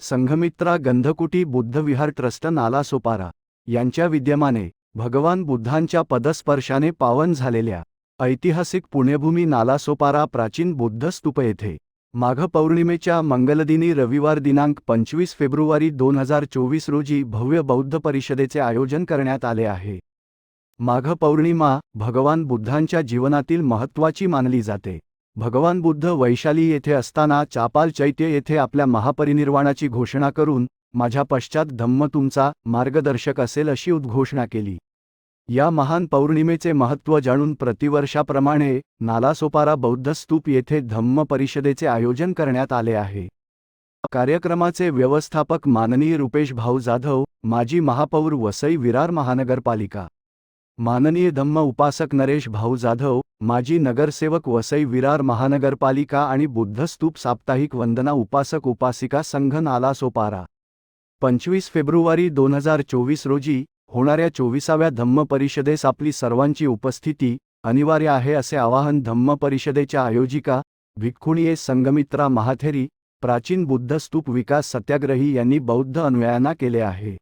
Sanghamitra Gandhakuti Buddhavihar trust Nalasopara यांच्या विद्यमाने भगवान बुद्धांच्या पदस्पर्शाने पावन झालेल्या ऐतिहासिक पुण्यभूमी नालासोपारा प्राचीन बुद्ध स्तूप येथे माघ पौर्णिमेच्या मंगलदिनी रविवार दिनांक पंचवीस फेब्रुवारी दोन हजार चोवीस रोजी भव्य बौद्ध परिषदेचे आयोजन करण्यात आले आहे. माघ पौर्णिमा भगवान बुद्धांच्या जीवनातील महत्त्वाची मानली जाते. भगवान बुद्ध वैशाली येथे असताना चापाल चैत्य येथे आपल्या महापरिनिर्वाणाची घोषणा करून माझ्या पश्चात धम्म तुमचा मार्गदर्शक असेल अशी उद्घोषणा केली. या महान पौर्णिमेचे महत्त्व जाणून प्रतिवर्षाप्रमाणे नालासोपारा बौद्ध स्तूप येथे धम्म परिषदेचे आयोजन करण्यात आले आहे. कार्यक्रमाचे व्यवस्थापक माननीय रुपेश भाऊ जाधव माजी महापौर वसई विरार महानगरपालिका. माननीय धम्म उपासक नरेश भाऊ जाधव माजी नगरसेवक वसई विरार महानगरपालिका आणि बुद्धस्तूप साप्ताहिक वंदना उपासक उपासिका संघ नालासोपारा पंचवीस फेब्रुवारी दोन हजार चोवीस रोजी होणाऱ्या चोवीसाव्या धम्म परिषदेस आपली सर्वांची उपस्थिती अनिवार्य आहे असे आवाहन धम्म परिषदेच्या आयोजिका भिक्खुणीये संगमित्रा महाथेरी प्राचीन बुद्धस्तूप विकास सत्याग्रही यांनी बौद्ध अनुयायांना केले आहे.